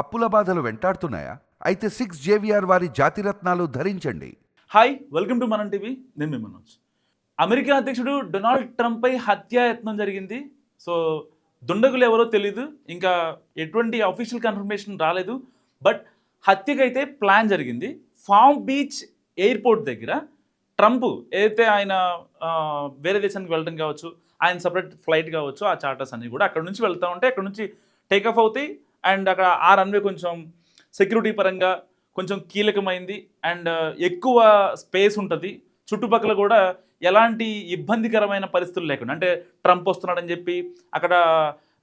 అప్పుల బాధలు వెంటాడుతున్నాయా? అయితే సిక్స్ జేవిఆర్ వారి జాతిరత్నాలు ధరించండి. Hi welcome to Manam TV. నేను మీ మనోజ్. అమెరికా అధ్యక్షుడు డొనాల్డ్ ట్రంప్పై హత్యాయత్నం జరిగింది. సో దుండగులు ఎవరో తెలీదు. ఇంకా ఎటువంటి అఫీషియల్ కన్ఫర్మేషన్ రాలేదు. బట్ హత్యకైతే ప్లాన్ జరిగింది. ఫామ్ బీచ్ ఎయిర్పోర్ట్ దగ్గర ట్రంప్ ఏదైతే ఆయన వేరే దేశానికి వెళ్ళడం కావచ్చు ఆయన సపరేట్ ఫ్లైట్ కావచ్చు ఆ చార్టర్స్ అన్నీ కూడా అక్కడ నుంచి వెళ్తా ఉంటే అక్కడ నుంచి టేక్ ఆఫ్ అవుతాయి. అండ్ అక్కడ ఆ రన్వే కొంచెం సెక్యూరిటీ పరంగా కొంచెం కీలకమైంది. అండ్ uh, ఎక్కువ స్పేస్ ఉంటుంది. చుట్టుపక్కల కూడా ఎలాంటి ఇబ్బందికరమైన పరిస్థితులు లేకుండా అంటే ట్రంప్ వస్తున్నాడని చెప్పి అక్కడ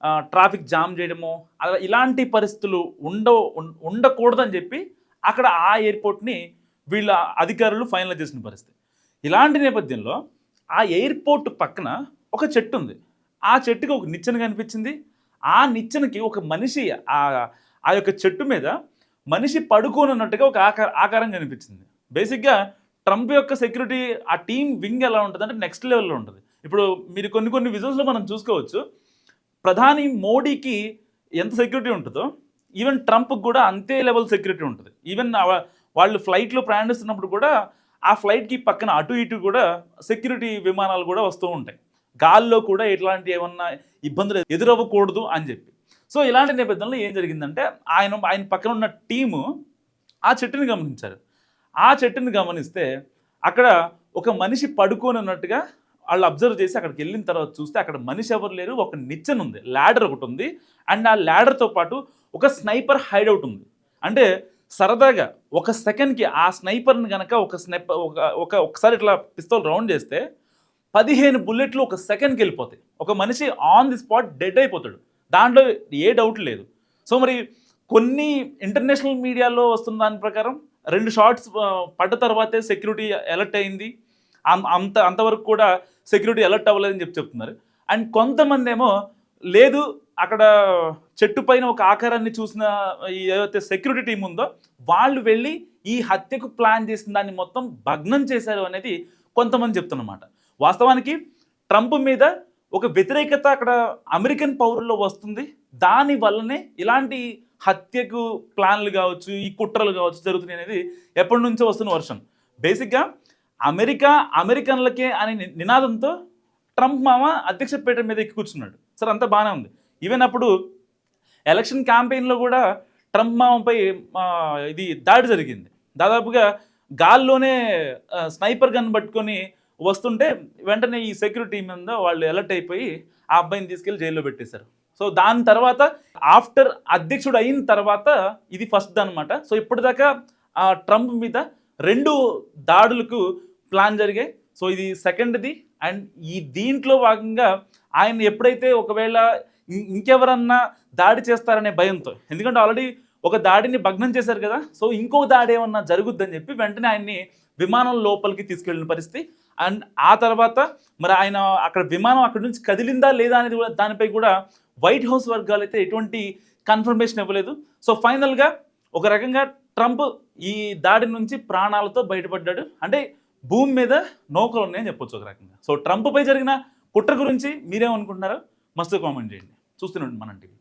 uh, ట్రాఫిక్ జామ్ చేయడము అలా ఇలాంటి పరిస్థితులు ఉండ ఉండకూడదని చెప్పి అక్కడ ఆ ఎయిర్పోర్ట్ని వీళ్ళ అధికారులు ఫైనలైజ్ చేసిన పరిస్థితి. ఇలాంటి నేపథ్యంలో ఆ ఎయిర్పోర్ట్ పక్కన ఒక చెట్టు ఉంది. ఆ చెట్టుకి ఒక నిచ్చెన కనిపించింది. ఆ నిచ్చెనకి ఒక మనిషి ఆ ఆ యొక్క చెట్టు మీద మనిషి పడుకోనున్నట్టుగా ఒక ఆకార ఆకారం కనిపించింది. బేసిక్గా ట్రంప్ యొక్క సెక్యూరిటీ ఆ టీం వింగ్ ఎలా ఉంటుంది అంటే నెక్స్ట్ లెవెల్లో ఉంటుంది. ఇప్పుడు మీరు కొన్ని కొన్ని విజువల్స్లో మనం చూసుకోవచ్చు. ప్రధాని మోడీకి ఎంత సెక్యూరిటీ ఉంటుందో ఈవెన్ ట్రంప్కి కూడా అంతే లెవెల్ సెక్యూరిటీ ఉంటుంది. ఈవెన్ వాళ్ళు ఫ్లైట్లో ప్రయాణిస్తున్నప్పుడు కూడా ఆ ఫ్లైట్కి పక్కన అటు ఇటు కూడా సెక్యూరిటీ విమానాలు కూడా వస్తూ ఉంటాయి. గాల్లో కూడా ఎట్లాంటి ఏమన్నా ఇబ్బందులు ఎదురవ్వకూడదు అని చెప్పి. సో ఇలాంటి నేపథ్యంలో ఏం జరిగిందంటే ఆయన ఆయన పక్కన ఉన్న టీము ఆ చెట్టుని గమనించారు. ఆ చెట్టుని గమనిస్తే అక్కడ ఒక మనిషి పడుకొని ఉన్నట్టుగా వాళ్ళు అబ్జర్వ్ చేసి అక్కడికి వెళ్ళిన తర్వాత చూస్తే అక్కడ మనిషి ఎవరు లేరు ఒక నిచ్చెన ఉంది ల్యాడర్ ఒకటి ఉంది. అండ్ ఆ ల్యాడర్తో పాటు ఒక స్నైపర్ హైడౌట్ ఉంది. అంటే సరదాగా ఒక సెకండ్కి ఆ స్నైపర్ని కనుక ఒక స్నైప్ ఒక ఒక ఒకసారి ఇట్లా పిస్తోల్ రౌండ్ చేస్తే పదిహేను బుల్లెట్లు ఒక సెకండ్కి వెళ్ళిపోతాయి. ఒక మనిషి ఆన్ ది స్పాట్ డెడ్ అయిపోతాడు. దాంట్లో ఏ డౌట్ లేదు. సో మరి కొన్ని ఇంటర్నేషనల్ మీడియాలో వస్తున్న దాని ప్రకారం రెండు షార్ట్స్ పడ్డ తర్వాతే సెక్యూరిటీ అలర్ట్ అయింది. అం- అంత అంతవరకు కూడా సెక్యూరిటీ అలర్ట్ అవ్వలేదని చెప్పి చెప్తున్నారు. అండ్ కొంతమంది ఏమో లేదు అక్కడ చెట్టు పైన ఒక ఆకారాన్ని చూసిన ఏదైతే సెక్యూరిటీ టీం ఉందో వాళ్ళు వెళ్ళి ఈ హత్యకు ప్లాన్ చేసిన దాన్ని మొత్తం భగ్నం చేశారు అనేది కొంతమంది చెప్తున్నమాట. వాస్తవానికి ట్రంప్ మీద ఒక వ్యతిరేకత అక్కడ అమెరికన్ పౌరుల్లో వస్తుంది. దాని వల్లనే ఇలాంటి హత్యకు ప్లాన్లు కావచ్చు ఈ కుట్రలు కావచ్చు జరుగుతున్నాయి అనేది ఎప్పటి నుంచో వస్తున్న వర్షం. బేసిక్గా అమెరికా అమెరికన్లకే అనే నినాదంతో ట్రంప్ మామ అధ్యక్ష పీఠ మీద ఎక్కి కూర్చున్నాడు. సరే అంతా బాగానే ఉంది. ఈవెన్ అప్పుడు ఎలక్షన్ క్యాంపెయిన్లో కూడా ట్రంప్ మామపై ఇది దాడి జరిగింది. దాదాపుగా గాల్లోనే స్నైపర్ గన్ పట్టుకొని వస్తుంటే వెంటనే ఈ సెక్యూరిటీ మీద వాళ్ళు అలర్ట్ అయిపోయి ఆ అబ్బాయిని తీసుకెళ్ళి జైల్లో పెట్టేశారు. సో దాని తర్వాత ఆఫ్టర్ అధ్యక్షుడు అయిన తర్వాత ఇది ఫస్ట్ అనమాట సో ఇప్పటిదాకా ఆ ట్రంప్ మీద రెండు దాడులకు ప్లాన్ జరిగాయి. సో ఇది సెకండ్ది. అండ్ ఈ దీంట్లో భాగంగా ఆయన ఎప్పుడైతే ఒకవేళ ఇంకెవరన్నా దాడి చేస్తారనే భయంతో ఎందుకంటే ఆల్రెడీ ఒక దాడిని భగ్నం చేశారు కదా సో ఇంకో దాడి ఏమన్నా జరుగుద్దని చెప్పి వెంటనే ఆయన్ని విమానం లోపలికి తీసుకెళ్ళిన పరిస్థితి. అండ్ ఆ తర్వాత మరి ఆయన అక్కడ విమానం అక్కడ నుంచి కదిలిందా లేదా అనేది కూడా దానిపై కూడా వైట్ హౌస్ వర్గాలు అయితే ఎటువంటి కన్ఫర్మేషన్ ఇవ్వలేదు. సో ఫైనల్గా ఒక రకంగా ట్రంప్ ఈ దాడి నుంచి ప్రాణాలతో బయటపడ్డాడు. అంటే భూమి మీద నౌకలు ఉన్నాయని చెప్పొచ్చు ఒక రకంగా. సో ట్రంప్పై జరిగిన కుట్ర గురించి మీరేమనుకుంటున్నారో? మస్తు కామెంట్ చేయండి. చూస్తున్నాండి మన టీవీ